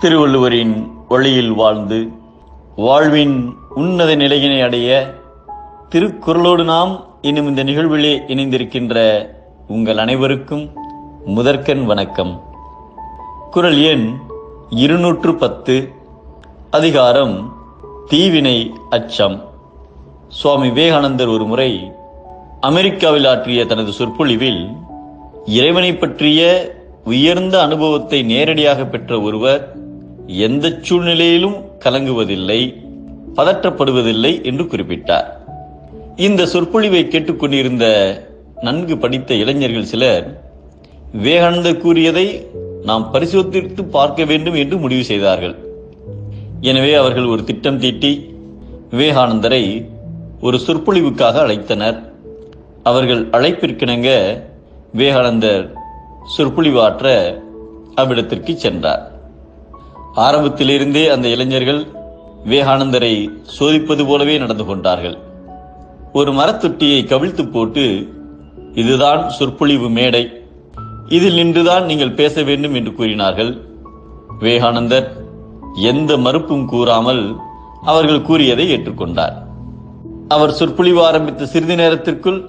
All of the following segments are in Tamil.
திருவள்ளுவரின் வழியில் வாழ்ந்து வாழ்வின் உன்னத நிலையினை அடைய திருக்குறளோடு நாம் இன்னும் இந்த நிகழ்விலே இணைந்திருக்கின்ற உங்கள் அனைவருக்கும் முதற்கண் வணக்கம். குறள் எண் இருநூற்று பத்து அதிகாரம் தீவினை அச்சம். சுவாமி விவேகானந்தர் ஒரு முறை அமெரிக்காவில் ஆற்றிய தனது சொற்பொழிவில் இறைவனை பற்றிய உயர்ந்த அனுபவத்தை நேரடியாக பெற்ற ஒருவர் எந்த சூழ்நிலையிலும் கலங்குவதில்லை பதற்றப்படுவதில்லை என்று குறிப்பிட்டார். இந்த சொற்பொழிவை கேட்டுக்கொண்டிருந்த நன்கு படித்த இளைஞர்கள் சிலர் விவேகானந்தர் கூறியதை நாம் பரிசோதித்து பார்க்க வேண்டும் என்று முடிவு செய்தார்கள். எனவே அவர்கள் ஒரு திட்டம் தீட்டி விவேகானந்தரை ஒரு சொற்பொழிவுக்காக அழைத்தனர். அவர்கள் அழைப்பிற்கிணங்க விவேகானந்தர் சொற்பொழிவாற்ற அவ்விடத்திற்கு சென்றார். ஆரம்பத்திலிருந்தே அந்த இளைஞர்கள் விவேகானந்தரை சோதிப்பது போலவே நடந்து கொண்டார்கள். ஒரு மரத்தொட்டியை கவிழ்த்து போட்டு இதுதான் சொற்பொழிவு மேடை. இதில் நின்றுதான் நீங்கள் பேச வேண்டும் என்று கூறினார்கள். விவேகானந்தர் எந்த மறுப்பும் கூறாமல் அவர்கள் கூறியதை ஏற்றுக்கொண்டார். அவர் சொற்பொழிவு ஆரம்பித்த சிறிது நேரத்திற்குள்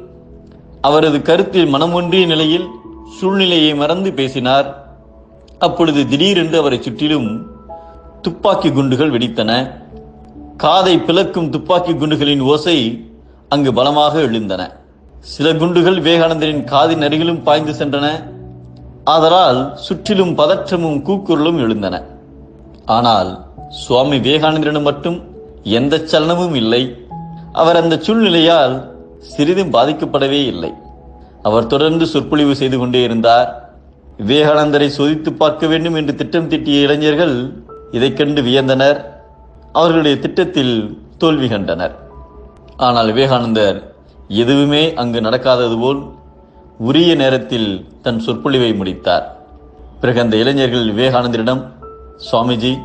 அவரது கருத்தில் மனமொன்றிய நிலையில் சூழ்நிலையை மறந்து பேசினார். அப்பொழுது திடீரென்று அவரை சுற்றிலும் துப்பாக்கி குண்டுகள் வெடித்தன. காதை பிளக்கும் துப்பாக்கி குண்டுகளின் ஓசை அங்கு பலமாக எழுந்தன. சில குண்டுகள் விவேகானந்தரின் காதின் அருகிலும் பாய்ந்து சென்றன. ஆதலால் சுற்றிலும் பதற்றமும் கூக்குரலும் எழுந்தன. ஆனால் சுவாமி விவேகானந்தரிடம் மட்டும் எந்த சலனமும் இல்லை. அவர் அந்த சூழ்நிலையால் சிறிதும் பாதிக்கப்படவே இல்லை. அவர் தொடர்ந்து சொற்பொழிவு செய்து கொண்டே இருந்தார். விவேகானந்தரை சோதித்து பார்க்க வேண்டும் என்று திட்டம் திட்டிய இளைஞர்கள் இதைக் கண்டு வியந்தனர். அவர்களுடைய திட்டத்தில் தோல்வி கண்டனர். ஆனால் விவேகானந்தர் எதுவுமே அங்கு நடக்காதது போல் உரிய நேரத்தில் தன் சொற்பொழிவை முடித்தார். பிறகு அந்த இளைஞர்கள் விவேகானந்தரிடம் சுவாமிஜி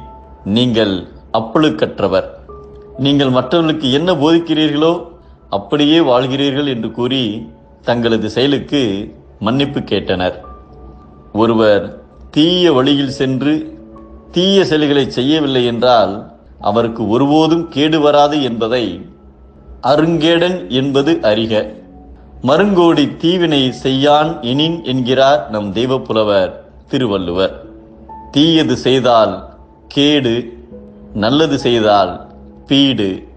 நீங்கள் அப்பழுக்கற்றவர். நீங்கள் மற்றவர்களுக்கு என்ன போதிக்கிறீர்களோ அப்படியே வாழ்கிறீர்கள் என்று கூறி தங்களது செயலுக்கு மன்னிப்பு கேட்டனர். ஒருவர் தீய வழியில் சென்று தீய செயல்களை செய்யவில்லை என்றால் அவருக்கு ஒருபோதும் கேடு வராது என்பதை அருங்கேடன் என்பது அறிக. மருங்கோடி தீவினை செய்யான் எனின் என்கிறார் நம் தெய்வப்புலவர் திருவள்ளுவர். தீயது செய்தால் கேடு நல்லது செய்தால் பீடு